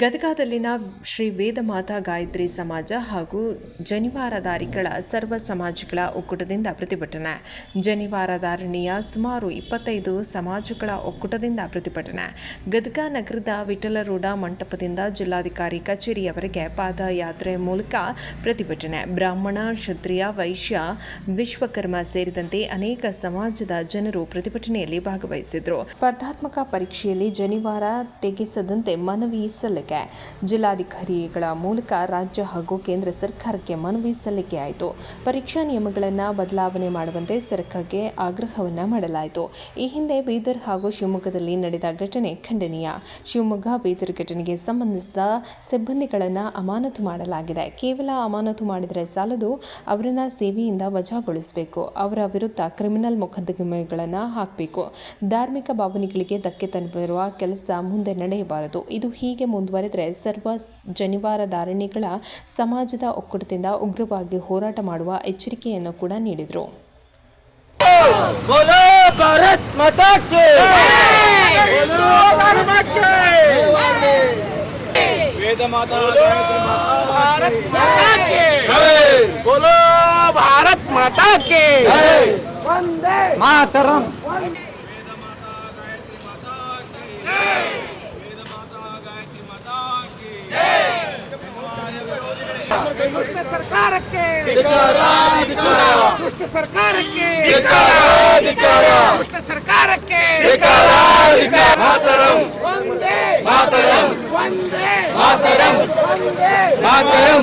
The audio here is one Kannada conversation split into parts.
ಗದಗದಲ್ಲಿನ ಶ್ರೀ ವೇದಮಾತಾ ಗಾಯತ್ರಿ ಸಮಾಜ ಹಾಗೂ ಜನಿವಾರಧಾರಿಗಳ ಸರ್ವ ಸಮಾಜಗಳ ಒಕ್ಕೂಟದಿಂದ ಪ್ರತಿಭಟನೆ. ಜನಿವಾರಧಾರಣೆಯ ಸುಮಾರು ಇಪ್ಪತ್ತೈದು ಸಮಾಜಗಳ ಒಕ್ಕೂಟದಿಂದ ಪ್ರತಿಭಟನೆ. ಗದಗ ನಗರದ ವಿಠಲರೂಢ ಮಂಟಪದಿಂದ ಜಿಲ್ಲಾಧಿಕಾರಿ ಕಚೇರಿಯವರೆಗೆ ಪಾದಯಾತ್ರೆ ಮೂಲಕ ಪ್ರತಿಭಟನೆ. ಬ್ರಾಹ್ಮಣ, ಕ್ಷತ್ರಿಯ, ವೈಶ್ಯ, ವಿಶ್ವಕರ್ಮ ಸೇರಿದಂತೆ ಅನೇಕ ಸಮಾಜದ ಜನರು ಪ್ರತಿಭಟನೆಯಲ್ಲಿ ಭಾಗವಹಿಸಿದರು. ಸ್ಪರ್ಧಾತ್ಮಕ ಪರೀಕ್ಷೆಯಲ್ಲಿ ಜನಿವಾರ ತೆಗೆಸದಂತೆ ಮನವಿ ಸಲ್ಲಿಕೆ ಜಿಲ್ಲಾಧಿಕಾರಿಗಳ ಮೂಲಕ ರಾಜ್ಯ ಹಾಗೂ ಕೇಂದ್ರ ಸರ್ಕಾರಕ್ಕೆ ಮನವಿ ಸಲ್ಲಿಕೆಯಾಯಿತು ಪರೀಕ್ಷಾ ನಿಯಮಗಳನ್ನು ಬದಲಾವಣೆ ಮಾಡುವಂತೆ ಸರ್ಕಾರಕ್ಕೆ ಆಗ್ರಹವನ್ನ ಮಾಡಲಾಯಿತು. ಈ ಹಿಂದೆ ಬೀದರ್ ಹಾಗೂ ಶಿವಮೊಗ್ಗದಲ್ಲಿ ನಡೆದ ಘಟನೆ ಖಂಡನೀಯ. ಶಿವಮೊಗ್ಗ ಬೀದರ್ ಘಟನೆಗೆ ಸಂಬಂಧಿಸಿದ ಸಿಬ್ಬಂದಿಗಳನ್ನು ಅಮಾನತು ಮಾಡಲಾಗಿದೆ. ಕೇವಲ ಅಮಾನತು ಮಾಡಿದರೆ ಸಾಲದು, ಅವರನ್ನ ಸೇವೆಯಿಂದ ವಜಾಗೊಳಿಸಬೇಕು. ಅವರ ವಿರುದ್ಧ ಕ್ರಿಮಿನಲ್ ಮೊಕದ್ದಮೆಗಳನ್ನು ಹಾಕಬೇಕು. ಧಾರ್ಮಿಕ ಭಾವನೆಗಳಿಗೆ ಧಕ್ಕೆ ತಂದಿರುವ ಕೆಲಸ ಮುಂದೆ ನಡೆಯಬಾರದು. ಇದು ಹೀಗೆ ಮುಂದುವರೆದರೆ ಸರ್ವ ಜನಿವಾರ ಧಾರಣೆಗಳ ಸಮಾಜದ ಒಕ್ಕೂಟದಿಂದ ಉಗ್ರವಾಗಿ ಹೋರಾಟ ಮಾಡುವ ಎಚ್ಚರಿಕೆಯನ್ನು ಕೂಡ ನೀಡಿದರು. बोलो ದುಷ್ಟ ಸರ್ಕಾರಕ್ಕೆ ದುಷ್ಟ ಸರ್ಕಾರಕ್ಕೆ ಮಾತರಂ ಒಂದೇ ಮಾತರಂ ಒಂದೇ ಮಾತರಂ ಒಂದೇ ಮಾತರಂ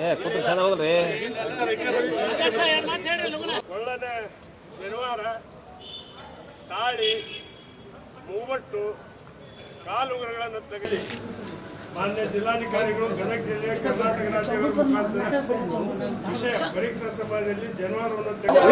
ಏ ಕೂತ್ರು ಚೆನ್ನಾಗಲ್ರಿ ಒಳ್ಳೆನೆ ಶನಿವಾರ ತಾಳಿ ಮೂವಟ್ಟು ಕಾಲುಂಗರಗಳನ್ನು ತೆಗೆದು ಮಾನ್ಯ ಜಿಲ್ಲಾಧಿಕಾರಿಗಳು ಗದಗ ಜಿಲ್ಲೆ ಕರ್ನಾಟಕ ರಾಜ್ಯಗಳ ಮುಖಾಂತರ ವಿಷಯ ಪರೀಕ್ಷಾ ಸಭೆಯಲ್ಲಿ ಜನವಾರವನ್ನು ತೆಗೆದು